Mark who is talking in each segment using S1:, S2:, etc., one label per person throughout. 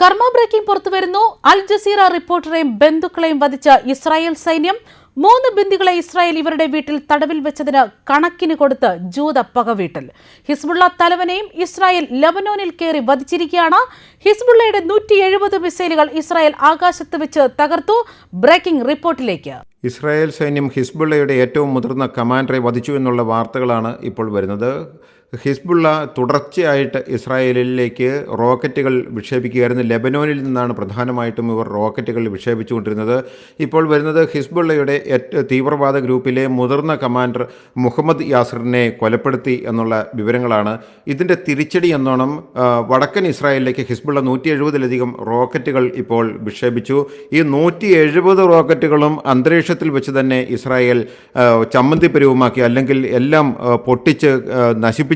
S1: കർമ്മ ബ്രേക്കിംഗ് പുറത്തു വരുന്നു അൽ ജസീറ റിപ്പോർട്ടറെയും ബന്ധുക്കളെയും വധിച്ച ഇസ്രായേൽ സൈന്യം. മൂന്ന് ബന്ദികളെ ഇസ്രായേൽ ഇവരുടെ വീട്ടിൽ തടവിൽ വെച്ചതിന് കണക്കിന് കൊടുത്ത് ജൂത പകവീട്ടൽ. ഹിസ്ബുള്ള തലവനെയും ഇസ്രായേൽ ലബനോനിൽ കയറി വധിച്ചിരിക്കുകയാണ്. ഹിസ്ബുള്ളയുടെ നൂറ്റി എഴുപത് മിസൈലുകൾ ഇസ്രായേൽ ആകാശത്ത് വെച്ച് തകർത്തു. ബ്രേക്കിംഗ് റിപ്പോർട്ടിലേക്ക്.
S2: ഇസ്രായേൽ സൈന്യം ഹിസ്ബുള്ളയുടെ ഏറ്റവും മുതിർന്ന കമാൻഡറെ വധിച്ചു എന്നുള്ള വാർത്തകളാണ് ഇപ്പോൾ വരുന്നത്. ഹിസ്ബുള്ള തുടർച്ചയായിട്ട് ഇസ്രായേലിലേക്ക് റോക്കറ്റുകൾ വിക്ഷേപിക്കുകയായിരുന്നു. ലെബനോനിൽ നിന്നാണ് പ്രധാനമായിട്ടും ഇവർ റോക്കറ്റുകൾ വിക്ഷേപിച്ചുകൊണ്ടിരുന്നത്. ഇപ്പോൾ വരുന്നത് ഹിസ്ബുള്ളയുടെ തീവ്രവാദ ഗ്രൂപ്പിലെ മുതിർന്ന കമാൻഡർ മുഹമ്മദ് യാസറിനെ കൊലപ്പെടുത്തി എന്നുള്ള വിവരങ്ങളാണ്. ഇതിന്റെ തിരിച്ചടി എന്നോണം വടക്കൻ ഇസ്രായേലിലേക്ക് ഹിസ്ബുള്ള നൂറ്റി എഴുപതിലധികം റോക്കറ്റുകൾ ഇപ്പോൾ വിക്ഷേപിച്ചു. ഈ നൂറ്റി എഴുപത് റോക്കറ്റുകളും അന്തരീക്ഷത്തിൽ വെച്ച് തന്നെ ഇസ്രായേൽ ചമ്മന്തിപരവുമാക്കി അല്ലെങ്കിൽ എല്ലാം പൊട്ടിച്ച് ആ,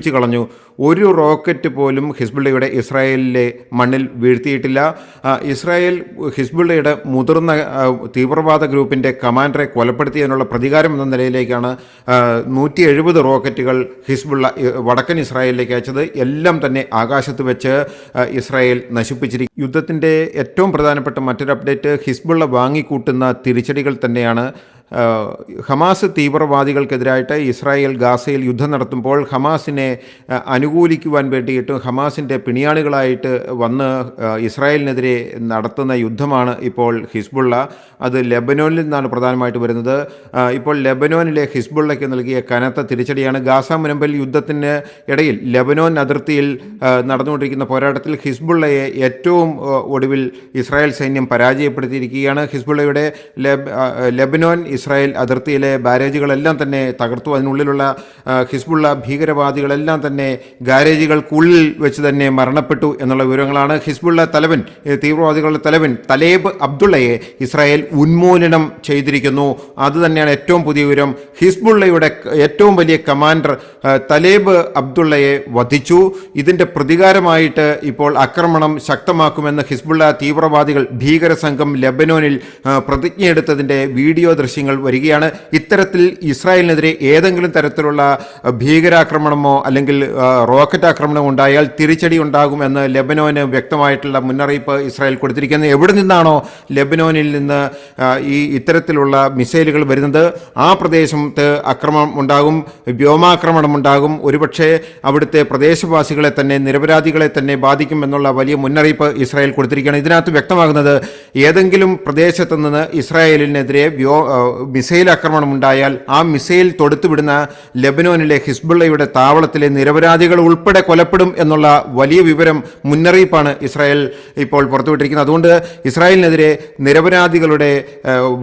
S2: നശിപ്പിച്ച് കളഞ്ഞു. ഒരു റോക്കറ്റ് പോലും ഹിസ്ബുള്ളയുടെ ഇസ്രായേലിലെ മണ്ണിൽ വീഴ്ത്തിയിട്ടില്ല. ഇസ്രായേൽ ഹിസ്ബുള്ളയുടെ മുതിർന്ന തീവ്രവാദ ഗ്രൂപ്പിന്റെ കമാൻഡറെ കൊലപ്പെടുത്തിയതിനുള്ള പ്രതികാരം എന്ന നിലയിലേക്കാണ് നൂറ്റി എഴുപത് റോക്കറ്റുകൾ ഹിസ്ബുള്ള വടക്കൻ ഇസ്രായേലിലേക്ക് അയച്ചത്. എല്ലാം തന്നെ ആകാശത്ത് വെച്ച് ഇസ്രായേൽ നശിപ്പിച്ചിരിക്കും യുദ്ധത്തിന്റെ ഏറ്റവും പ്രധാനപ്പെട്ട മറ്റൊരു അപ്ഡേറ്റ് ഹിസ്ബുള്ള വാങ്ങിക്കൂട്ടുന്ന തിരിച്ചടികൾ തന്നെയാണ്. ഹമാസ് തീവ്രവാദികൾക്കെതിരായിട്ട് ഇസ്രായേൽ ഗാസയിൽ യുദ്ധം നടത്തുമ്പോൾ ഹമാസിനെ അനുകൂലിക്കുവാൻ വേണ്ടിയിട്ട് ഹമാസിന്റെ പിണിയാളികളായിട്ട് വന്ന് ഇസ്രായേലിനെതിരെ നടത്തുന്ന യുദ്ധമാണ് ഇപ്പോൾ ഹിസ്ബുള്ള. അത് ലെബനോനിൽ നിന്നാണ് പ്രധാനമായിട്ട് വരുന്നത്. ഇപ്പോൾ ലെബനോനിലെ ഹിസ്ബുള്ളയ്ക്ക് നൽകിയ കനത്ത തിരിച്ചടിയാണ് ഗാസ മുനമ്പിൽ യുദ്ധത്തിന് ഇടയിൽ ലെബനോൻ അതിർത്തിയിൽ നടന്നുകൊണ്ടിരിക്കുന്ന പോരാട്ടത്തിൽ ഹിസ്ബുള്ളയെ ഏറ്റവും ഒടുവിൽ ഇസ്രായേൽ സൈന്യം പരാജയപ്പെടുത്തിയിരിക്കുകയാണ്. ഹിസ്ബുള്ളയുടെ ലെബ് ലെബനോൻ ഇസ്രായേൽ അതിർത്തിയിലെ ബാരേജുകളെല്ലാം തന്നെ തകർത്തു. അതിനുള്ളിലുള്ള ഹിസ്ബുള്ള ഭീകരവാദികളെല്ലാം തന്നെ ഗാരേജുകൾക്കുള്ളിൽ വെച്ച് തന്നെ മരണപ്പെട്ടു എന്നുള്ള വിവരങ്ങളാണ് ഹിസ്ബുള്ള തലവൻ തീവ്രവാദികളുടെ തലവൻ തലേബ് അബ്ദുള്ളയെ ഇസ്രായേൽ ഉന്മൂലനം ചെയ്തിരിക്കുന്നു. അത് തന്നെയാണ് ഏറ്റവും പുതിയ വിവരം. ഹിസ്ബുള്ളയുടെ ഏറ്റവും വലിയ കമാൻഡർ തലേബ് അബ്ദുള്ളയെ വധിച്ചു. ഇതിന്റെ പ്രതികാരമായിട്ട് ഇപ്പോൾ ആക്രമണം ശക്തമാക്കുമെന്ന് ഹിസ്ബുള്ള തീവ്രവാദികൾ ഭീകര സംഘം ലെബനോനിൽ പ്രതിജ്ഞയെടുത്തതിന്റെ വീഡിയോ ദൃശ്യങ്ങൾ വരികയാണ്. ഇത്തരത്തിൽ ഇസ്രായേലിനെതിരെ ഏതെങ്കിലും തരത്തിലുള്ള ഭീകരാക്രമണമോ അല്ലെങ്കിൽ റോക്കറ്റ് ആക്രമണമോ ഉണ്ടായാൽ തിരിച്ചടി ഉണ്ടാകുമെന്ന് ലെബനോന് വ്യക്തമായിട്ടുള്ള മുന്നറിയിപ്പ് ഇസ്രായേൽ കൊടുത്തിരിക്കുന്നത്. എവിടെ നിന്നാണോ ലെബനോനിൽ നിന്ന് ഈ ഇത്തരത്തിലുള്ള മിസൈലുകൾ വരുന്നത്? ആ പ്രദേശത്ത് അക്രമം ഉണ്ടാകും വ്യോമാക്രമണം ഉണ്ടാകും. ഒരുപക്ഷെ അവിടുത്തെ പ്രദേശവാസികളെ തന്നെ നിരപരാധികളെ തന്നെ ബാധിക്കുമെന്നുള്ള വലിയ മുന്നറിയിപ്പ് ഇസ്രായേൽ കൊടുത്തിരിക്കുകയാണ്. ഇതിനകത്ത് വ്യക്തമാകുന്നത് ഏതെങ്കിലും പ്രദേശത്ത് നിന്ന് ഇസ്രായേലിനെതിരെ വ്യോ മിസൈൽ ആക്രമണം ഉണ്ടായാൽ ആ മിസൈൽ തൊടുത്തുവിടുന്ന ലെബനോനിലെ ഹിസ്ബുള്ളയുടെ താവളത്തിലെ നിരപരാധികൾ ഉൾപ്പെടെ കൊലപ്പെടും എന്നുള്ള വലിയ വിവരം മുന്നറിയിപ്പാണ് ഇസ്രായേൽ ഇപ്പോൾ പുറത്തുവിട്ടിരിക്കുന്നത്. അതുകൊണ്ട് ഇസ്രായേലിനെതിരെ നിരപരാധികളുടെ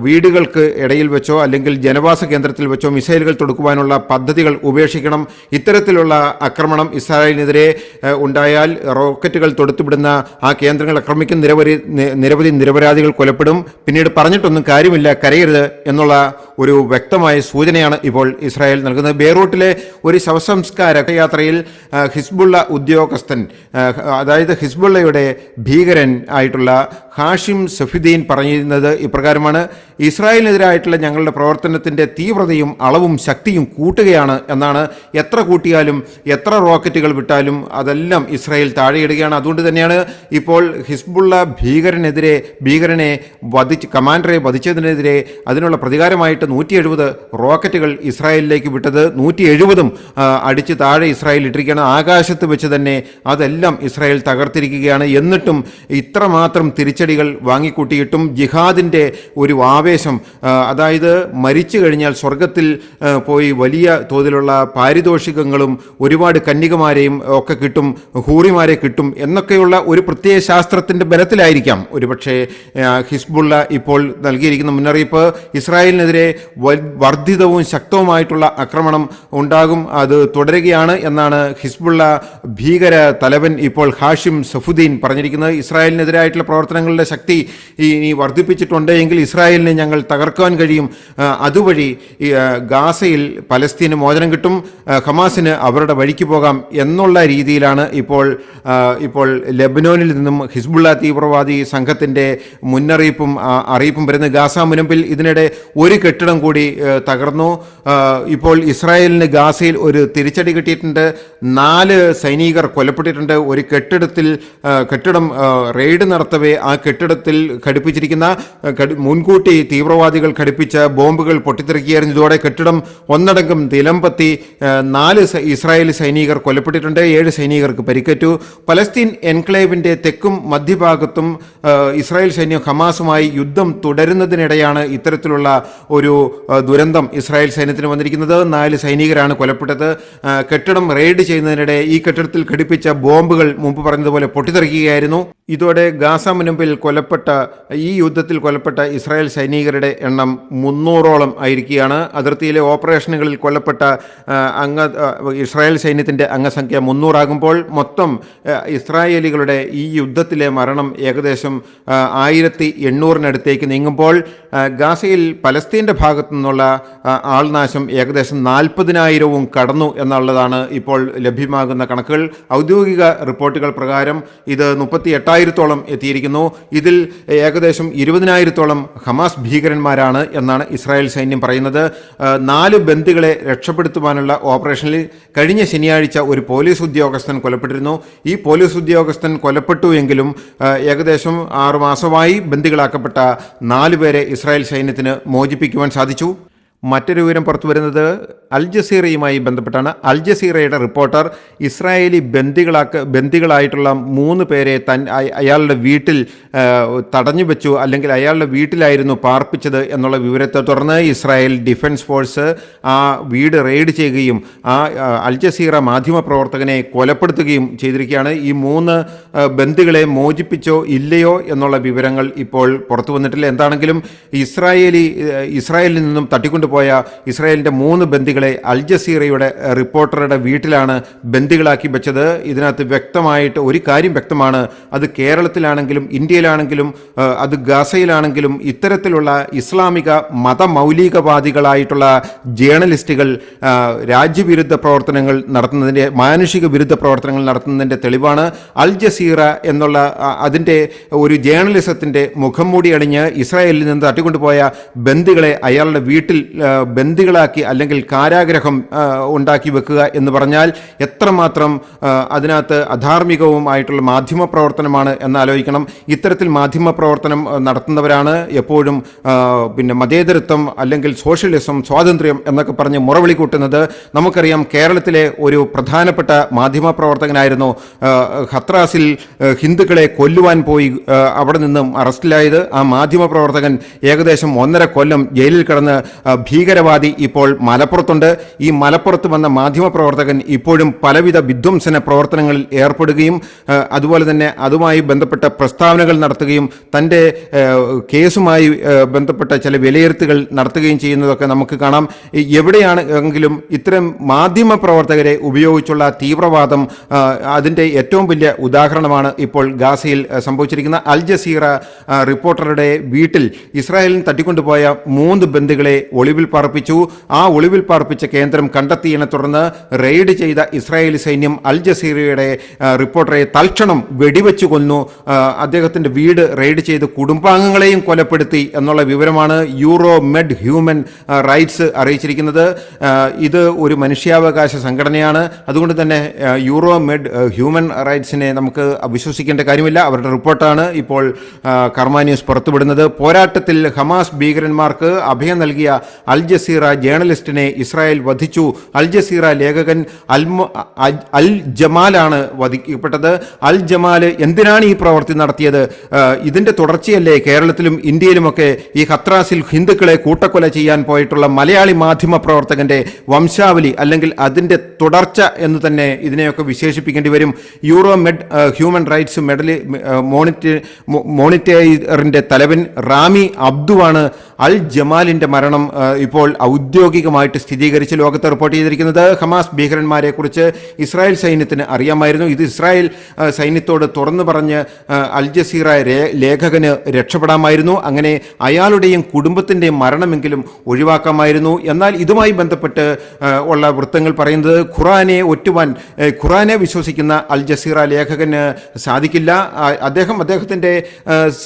S2: വീടുകൾക്ക് ഇടയിൽ വെച്ചോ അല്ലെങ്കിൽ ജനവാസ കേന്ദ്രത്തിൽ വെച്ചോ മിസൈലുകൾ തൊടുക്കുവാനുള്ള പദ്ധതികൾ ഉപേക്ഷിക്കണം. ഇത്തരത്തിലുള്ള ആക്രമണം ഇസ്രായേലിനെതിരെ ഉണ്ടായാൽ റോക്കറ്റുകൾ തൊടുത്തുവിടുന്ന ആ കേന്ദ്രങ്ങൾ ആക്രമിക്കുന്ന നിരവധി നിരവധി നിരപരാധികൾ കൊലപ്പെടും. പിന്നീട് പറഞ്ഞിട്ടൊന്നും കാര്യമില്ല കരയരുത് എന്നുള്ള ഒരു വ്യക്തമായ സൂചനയാണ് ഇപ്പോൾ ഇസ്രായേൽ നൽകുന്നത്. ബെയ്റൂട്ടിലെ ഒരു ശവസംസ്കാര യാത്രയിൽ ഹിസ്ബുള്ള ഉദ്യോഗസ്ഥൻ അതായത് ഹിസ്ബുള്ളയുടെ ഭീകരൻ ആയിട്ടുള്ള ഹാഷിം സഫിദ്ദീൻ പറഞ്ഞിരുന്നത് ഇപ്രകാരമാണ്. ഇസ്രായേലിനെതിരായിട്ടുള്ള ഞങ്ങളുടെ പ്രവർത്തനത്തിന്റെ തീവ്രതയും അളവും ശക്തിയും കൂട്ടുകയാണ് എന്നാണ് എത്ര കൂട്ടിയാലും എത്ര റോക്കറ്റുകൾ വിട്ടാലും അതെല്ലാം ഇസ്രായേൽ താഴെയിടുകയാണ്. അതുകൊണ്ട് തന്നെയാണ് ഇപ്പോൾ ഹിസ്ബുള്ള ഭീകരനെതിരെ ഭീകരനെ വധിച്ച് കമാൻഡറെ വധിച്ചതിനെതിരെ അതിനുള്ള പ്രതികാരമായിട്ട് നൂറ്റി എഴുപത് റോക്കറ്റുകൾ ഇസ്രായേലിലേക്ക് വിട്ടത് നൂറ്റി എഴുപതും അടിച്ച് താഴെ ഇസ്രായേൽ ഇട്ടിരിക്കുകയാണ്. ആകാശത്ത് വെച്ച് തന്നെ അതെല്ലാം ഇസ്രായേൽ തകർത്തിരിക്കുകയാണ്. എന്നിട്ടും ഇത്രമാത്രം തിരിച്ചടികൾ വാങ്ങിക്കൂട്ടിയിട്ടും ജിഹാദിന്റെ ഒരു ആവേശം ആ, അതായത് മരിച്ചു കഴിഞ്ഞാൽ സ്വർഗത്തിൽ പോയി വലിയ തോതിലുള്ള പാരിതോഷികങ്ങളും ഒരുപാട് കന്യകമാരെയും ഒക്കെ കിട്ടും ഹൂറിമാരെ കിട്ടും എന്നൊക്കെയുള്ള ഒരു പ്രത്യേക ശാസ്ത്രത്തിന്റെ ബലത്തിലായിരിക്കാം. ഒരുപക്ഷെ ഹിസ്ബുള്ള ഇപ്പോൾ നൽകിയിരിക്കുന്ന മുന്നറിയിപ്പ് ഇസ്രായേലിനെതിരെ വർദ്ധിതവും ശക്തവുമായിട്ടുള്ള ആക്രമണം ഉണ്ടാകും അത് തുടരുകയാണ് എന്നാണ് ഹിസ്ബുള്ള ഭീകര തലവൻ ഇപ്പോൾ ഹാഷിം സഫുദ്ദീൻ പറഞ്ഞിരിക്കുന്നത്. ഇസ്രായേലിനെതിരായിട്ടുള്ള പ്രവർത്തനങ്ങളുടെ ശക്തി ഈ വർദ്ധിപ്പിച്ചിട്ടുണ്ട് എങ്കിൽ ഇസ്രായേലിനെ ഞങ്ങൾ തകർക്കാൻ കഴിയും. അതുവഴി ഗാസയിൽ പലസ്തീന് മോചനം കിട്ടും. ഹമാസിന് അവരുടെ വഴിക്ക് പോകാം എന്നുള്ള രീതിയിലാണ് ഇപ്പോൾ ഇപ്പോൾ ലെബനോനിൽ നിന്നും ഹിസ്ബുള്ള തീവ്രവാദി സംഘത്തിന്റെ മുന്നറിയിപ്പും അറിയിപ്പും വരുന്നത്. ഗാസ മുനമ്പിൽ ഇതിനിടെ ഒരു കെട്ടിടം കൂടി തകർന്നു. ഇപ്പോൾ ഇസ്രായേലിന് ഗാസയിൽ ഒരു തിരിച്ചടി കിട്ടിയിട്ടുണ്ട്. നാല് സൈനികർ കൊലപ്പെട്ടിട്ടുണ്ട് ഒരു കെട്ടിടത്തിൽ കെട്ടിടം റെയ്ഡ് നടത്തവേ ആ കെട്ടിടത്തിൽ ഘടിപ്പിച്ചിരിക്കുന്ന മുൻകൂട്ടി തീവ്രവാദികൾ ഘടിപ്പിച്ച ബോംബുകൾ പൊട്ടിത്തെറിക്കുകയായിരുന്നു ഇതോടെ കെട്ടിടം ഒന്നടങ്കം നിലംപത്തി നാല് ഇസ്രായേലി സൈനികർ കൊല്ലപ്പെട്ടിട്ടുണ്ട് ഏഴ് സൈനികർക്ക് പരിക്കേറ്റു. പലസ്തീൻ എൻക്ലേവിന്റെ തെക്കും മധ്യഭാഗത്തും ഇസ്രായേൽ സൈന്യം ഹമാസുമായി യുദ്ധം തുടരുന്നതിനിടെയാണ് ഇത്തരത്തിലുള്ള ഒരു ദുരന്തം ഇസ്രായേൽ സൈന്യത്തിന് വന്നിരിക്കുന്നത്. നാല് സൈനികരാണ് കൊല്ലപ്പെട്ടത്. കെട്ടിടം റെയ്ഡ് ചെയ്യുന്നതിനിടെ ഈ കെട്ടിടത്തിൽ ഘടിപ്പിച്ച ബോംബുകൾ മുമ്പ് പറഞ്ഞതുപോലെ പൊട്ടിത്തെറിക്കുകയായിരുന്നു. ഇതോടെ ഗാസ മുനമ്പിൽ കൊല്ലപ്പെട്ട ഈ യുദ്ധത്തിൽ കൊല്ലപ്പെട്ട ഇസ്രായേൽ സൈനികരുടെ എണ്ണം മുന്നൂറോളം ആയിരിക്കുകയാണ്. അതിർത്തിയിലെ ഓപ്പറേഷനുകളിൽ കൊല്ലപ്പെട്ട അംഗ ഇസ്രായേൽ സൈന്യത്തിന്റെ അംഗസംഖ്യ മുന്നൂറാകുമ്പോൾ മൊത്തം ഇസ്രായേലികളുടെ ഈ യുദ്ധത്തിലെ മരണം ഏകദേശം ആയിരത്തി എണ്ണൂറിനടുത്തേക്ക് നീങ്ങുമ്പോൾ ഗാസയിൽ പലസ്തീന്റെ ഭാഗത്തു നിന്നുള്ള ആൾനാശം ഏകദേശം നാൽപ്പതിനായിരവും കടന്നു എന്നുള്ളതാണ് ഇപ്പോൾ ലഭ്യമാകുന്ന കണക്കുകൾ. ഔദ്യോഗിക റിപ്പോർട്ടുകൾ പ്രകാരം ഇത് മുപ്പത്തി എട്ടായിരത്തോളം എത്തിയിരിക്കുന്നു. ഇതിൽ ഏകദേശം ഇരുപതിനായിരത്തോളം ഹമാസ് ഭീകരന്മാരാണ് എന്നാണ് ഇസ്രായേൽ സൈന്യം പറയുന്നത്. നാല് ബന്ദികളെ രക്ഷപ്പെടുത്തുവാനുള്ള ഓപ്പറേഷനിൽ കഴിഞ്ഞ ശനിയാഴ്ച ഒരു പോലീസ് ഉദ്യോഗസ്ഥൻ കൊല്ലപ്പെട്ടിരുന്നു. ഈ പോലീസ് ഉദ്യോഗസ്ഥൻ കൊലപ്പെട്ടു എങ്കിലും ഏകദേശം ആറുമാസമായി ബന്ദികളാക്കപ്പെട്ട നാല് പേരെ ഇസ്രായേൽ സൈന്യത്തിന് മോചിപ്പിക്കുവാൻ സാധിച്ചു. മറ്റൊരു വിവരം പുറത്തു വരുന്നത് അൽ ജസീറയുമായി ബന്ധപ്പെട്ടാണ്. അൽ ജസീറയുടെ റിപ്പോർട്ടർ ഇസ്രായേലി ബന്ദികളാക്ക ബന്ദികളായിട്ടുള്ള മൂന്ന് പേരെ തൻ അയാളുടെ വീട്ടിൽ തടഞ്ഞു വെച്ചു അല്ലെങ്കിൽ അയാളുടെ വീട്ടിലായിരുന്നു പാർപ്പിച്ചത് എന്നുള്ള വിവരത്തെ തുടർന്ന് ഇസ്രായേൽ ഡിഫൻസ് ഫോഴ്സ് ആ വീട് റെയ്ഡ് ചെയ്യുകയും ആ അൽ ജസീറ മാധ്യമപ്രവർത്തകനെ കൊലപ്പെടുത്തുകയും ചെയ്തിരിക്കുകയാണ്. ഈ മൂന്ന് ബന്ദികളെ മോചിപ്പിച്ചോ ഇല്ലയോ എന്നുള്ള വിവരങ്ങൾ ഇപ്പോൾ പുറത്തു വന്നിട്ടില്ല. എന്താണെങ്കിലും ഇസ്രായേലി ഇസ്രായേലിൽ നിന്നും തട്ടിക്കൊണ്ടുപോയ ഇസ്രായേലിന്റെ മൂന്ന് ബന്ദികളെ അൽ ജസീറയുടെ റിപ്പോർട്ടറുടെ വീട്ടിലാണ് ബന്ദികളാക്കി വെച്ചത്. ഇതിനകത്ത് വ്യക്തമായിട്ട് ഒരു കാര്യം വ്യക്തമാണ്. അത് കേരളത്തിലാണെങ്കിലും ഇന്ത്യയിലാണെങ്കിലും അത് ഗാസയിലാണെങ്കിലും ഇത്തരത്തിലുള്ള ഇസ്ലാമിക മതമൗലികവാദികളായിട്ടുള്ള ജേർണലിസ്റ്റുകൾ രാജ്യവിരുദ്ധ പ്രവർത്തനങ്ങൾ നടത്തുന്നതിന്റെ മാനുഷിക വിരുദ്ധ പ്രവർത്തനങ്ങൾ നടത്തുന്നതിന്റെ തെളിവാണ്. അൽ ജസീറ എന്നുള്ള അതിന്റെ ഒരു ജേർണലിസത്തിന്റെ മുഖം മൂടി അണിഞ്ഞ് ഇസ്രായേലിൽ നിന്ന് തട്ടിക്കൊണ്ടുപോയ ബന്ദികളെ അയാളുടെ വീട്ടിൽ ബന്ദികളാക്കി അല്ലെങ്കിൽ കാരാഗ്രഹം ഉണ്ടാക്കി വെക്കുക എന്ന് പറഞ്ഞാൽ എത്രമാത്രം അതിനകത്ത് അധാർമികവുമായിട്ടുള്ള മാധ്യമ പ്രവർത്തനമാണ് എന്നാലോചിക്കണം. ഇത്തരത്തിൽ മാധ്യമ പ്രവർത്തനം നടത്തുന്നവരാണ് എപ്പോഴും പിന്നെ മതേതരത്വം അല്ലെങ്കിൽ സോഷ്യലിസം സ്വാതന്ത്ര്യം എന്നൊക്കെ പറഞ്ഞ് മുറവിളി കൂട്ടുന്നത്. നമുക്കറിയാം കേരളത്തിലെ ഒരു പ്രധാനപ്പെട്ട മാധ്യമ പ്രവർത്തകനായിരുന്നു ഖത്രാസിൽ ഹിന്ദുക്കളെ കൊല്ലുവാൻ പോയി അവിടെ നിന്നും അറസ്റ്റിലായത്. ആ മാധ്യമ പ്രവർത്തകൻ ഏകദേശം ഒന്നര കൊല്ലം ജയിലിൽ കിടന്ന് ഭീകരവാദി ഇപ്പോൾ മലപ്പുറത്തുണ്ട്. ഈ മലപ്പുറത്ത് വന്ന മാധ്യമ പ്രവർത്തകൻ ഇപ്പോഴും പലവിധ വിധ്വംസന പ്രവർത്തനങ്ങളിൽ ഏർപ്പെടുകയും അതുപോലെ തന്നെ അതുമായി ബന്ധപ്പെട്ട പ്രസ്താവനകൾ നടത്തുകയും തന്റെ കേസുമായി ബന്ധപ്പെട്ട ചില വിലയിരുത്തുകൾ നടത്തുകയും ചെയ്യുന്നതൊക്കെ നമുക്ക് കാണാം. എവിടെയാണ് എങ്കിലും ഇത്തരം മാധ്യമ പ്രവർത്തകരെ ഉപയോഗിച്ചുള്ള തീവ്രവാദം അതിന്റെ ഏറ്റവും വലിയ ഉദാഹരണമാണ് ഇപ്പോൾ ഗാസയിൽ സംഭവിച്ചിരിക്കുന്ന അൽ ജസീറ റിപ്പോർട്ടറുടെ വീട്ടിൽ ഇസ്രായേലിന് തട്ടിക്കൊണ്ടുപോയ മൂന്ന് ബന്ധുക്കളെ ഒളിവിൽ പാർപ്പിച്ചു. ആ ഒളിവിൽ പാർപ്പിച്ച കേന്ദ്രം കണ്ടെത്തിയതിനെ തുടർന്ന് റെയ്ഡ് ചെയ്ത ഇസ്രായേലി സൈന്യം അൽ ജസീറയുടെ റിപ്പോർട്ടറെ തൽക്ഷണം വെടിവെച്ചു കൊന്നു. അദ്ദേഹത്തിന്റെ വീട് റെയ്ഡ് ചെയ്ത് കുടുംബാംഗങ്ങളെയും കൊലപ്പെടുത്തി എന്നുള്ള വിവരമാണ് യൂറോ മെഡ് ഹ്യൂമൻ റൈറ്റ്സ് അറിയിച്ചിരിക്കുന്നത്. ഇത് ഒരു മനുഷ്യാവകാശ സംഘടനയാണ്. അതുകൊണ്ട് തന്നെ യൂറോ മെഡ് ഹ്യൂമൻ റൈറ്റ്സിനെ നമുക്ക് വിശ്വസിക്കേണ്ട കാര്യമില്ല. അവരുടെ റിപ്പോർട്ടാണ് ഇപ്പോൾ കർമാന്യൂസ് പുറത്തുവിടുന്നത്. പോരാട്ടത്തിൽ ഹമാസ് ഭീകരന്മാർക്ക് അഭയം നൽകിയ അൽ ജസീറ ജേർണലിസ്റ്റിനെ ഇസ്രായേൽ വധിച്ചു. അൽ ജസീറ ലേഖകൻ അൽ അൽ ജമാലാണ് വധിക്കപ്പെട്ടത്. അൽ ജമാൽ എന്തിനാണ് ഈ പ്രവൃത്തി നടത്തിയത്? ഇതിന്റെ തുടർച്ചയല്ലേ കേരളത്തിലും ഇന്ത്യയിലുമൊക്കെ ഈ ഹത്രാസിൽ ഹിന്ദുക്കളെ കൂട്ടക്കൊല ചെയ്യാൻ പോയിട്ടുള്ള മലയാളി മാധ്യമ പ്രവർത്തകന്റെ വംശാവലി അല്ലെങ്കിൽ അതിന്റെ തുടർച്ച എന്ന് തന്നെ ഇതിനെയൊക്കെ വിശേഷിപ്പിക്കേണ്ടി വരും. യൂറോ മെഡ് ഹ്യൂമൻ റൈറ്റ്സ് മെഡൽ മോണിറ്റ മോണിറ്റേറിന്റെ തലവൻ റാമി അബ്ദുവാണ് അൽ ജമാലിന്റെ മരണം ഇപ്പോൾ ഔദ്യോഗികമായിട്ട് സ്ഥിരീകരിച്ചു ലോകത്ത് റിപ്പോർട്ട് ചെയ്തിരിക്കുന്നത് ഹമാസ് ഭീകരന്മാരെ കുറിച്ച് ഇസ്രായേൽ സൈന്യത്തിന് അറിയാമായിരുന്നു. ഇത് ഇസ്രായേൽ സൈന്യത്തോട് തുറന്നു പറഞ്ഞ് അൽ ജസീറ ലേഖകന് രക്ഷപ്പെടാമായിരുന്നു. അങ്ങനെ അയാളുടെയും കുടുംബത്തിന്റെയും മരണമെങ്കിലും ഒഴിവാക്കാമായിരുന്നു. എന്നാൽ ഇതുമായി ബന്ധപ്പെട്ട് ഉള്ള വൃത്തങ്ങൾ പറയുന്നത് ഖുറാനെ ഒറ്റുവാൻ ഖുറാനെ വിശ്വസിക്കുന്ന അൽ ജസീറ ലേഖകന് സാധിക്കില്ല. അദ്ദേഹം അദ്ദേഹത്തിന്റെ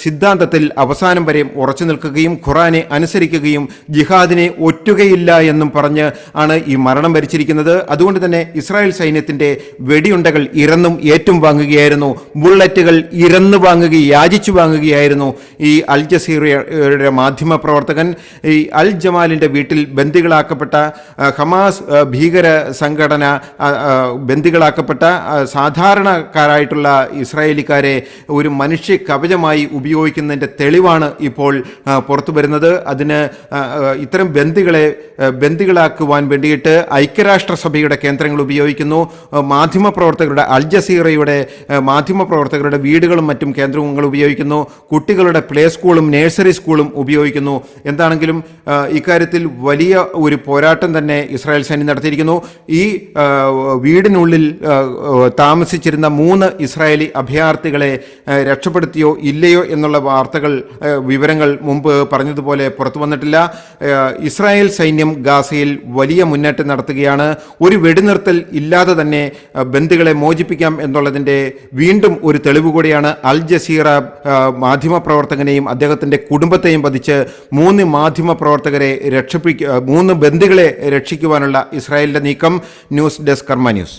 S2: സിദ്ധാന്തത്തിൽ അവസാനം വരെ ഉറച്ചു നിൽക്കുകയും ഖുറാനെ അനുസരിക്കുകയും ജിഹാദിനെ ഒറ്റുകയില്ല എന്നും പറഞ്ഞ് ആണ് ഈ മരണം വരിച്ചിരിക്കുന്നത് അതുകൊണ്ട് തന്നെ ഇസ്രായേൽ സൈന്യത്തിന്റെ വെടിയുണ്ടകൾ ഇറന്നും ഏറ്റും വാങ്ങുകയായിരുന്നു. ബുള്ളറ്റുകൾ ഇറന്നു വാങ്ങുകയും യാചിച്ചു വാങ്ങുകയായിരുന്നു ഈ അൽ ജസീറയുടെ മാധ്യമ പ്രവർത്തകൻ ഈ അൽ ജമാലിന്റെ വീട്ടിൽ ബന്ദികളാക്കപ്പെട്ട ഹമാസ് ഭീകര സംഘടന ബന്ദികളാക്കപ്പെട്ട സാധാരണക്കാരായിട്ടുള്ള ഇസ്രായേലിക്കാരെ ഒരു മനുഷ്യ കവചമായി ഉപയോഗിക്കുന്നതിന്റെ തെളിവാണ് ഇപ്പോൾ പുറത്തു വരുന്നത് അതിന് ആ, ഇത്തരം ബന്ദികളെ ബന്ദികളാക്കുവാൻ വേണ്ടിയിട്ട് ഐക്യരാഷ്ട്രസഭയുടെ കേന്ദ്രങ്ങൾ ഉപയോഗിക്കുന്നു. മാധ്യമ മാധ്യമപ്രവർത്തകരുടെ അൽ ജസീറയുടെ മാധ്യമപ്രവർത്തകരുടെ വീടുകളും മറ്റും കേന്ദ്രങ്ങൾ ഉപയോഗിക്കുന്നു. കുട്ടികളുടെ പ്ലേ സ്കൂളും നേഴ്സറി സ്കൂളും ഉപയോഗിക്കുന്നു. എന്താണെങ്കിലും ഇക്കാര്യത്തിൽ വലിയ ഒരു പോരാട്ടം തന്നെ ഇസ്രായേൽ സൈന്യം നടത്തിയിരിക്കുന്നു. ഈ വീടിനുള്ളിൽ താമസിച്ചിരുന്ന മൂന്ന് ഇസ്രായേലി അഭയാർത്ഥികളെ രക്ഷപ്പെടുത്തിയോ ഇല്ലയോ എന്നുള്ള വാർത്തകൾ വിവരങ്ങൾ മുമ്പ് പറഞ്ഞതുപോലെ പുറത്തു വന്നിട്ടില്ല. ഇസ്രായേൽ സൈന്യം ഗാസയിൽ വലിയ മുന്നേറ്റം നടത്തുകയാണ്. ഒരു വെടിനിർത്തൽ ഇല്ലാതെ തന്നെ ബന്ധുക്കളെ മോചിപ്പിക്കാം എന്നുള്ളതിന്റെ വീണ്ടും ഒരു തെളിവ് കൂടിയാണ്. അൽ ജസീറ മാധ്യമപ്രവർത്തകനെയും അദ്ദേഹത്തിന്റെ കുടുംബത്തെയും പതിച്ച് മൂന്ന് മാധ്യമപ്രവർത്തകരെ രക്ഷപ്പിക്കുക മൂന്ന് ബന്ധുക്കളെ രക്ഷിക്കുവാനുള്ള ഇസ്രായേലിന്റെ നീക്കം. News desk Karma news.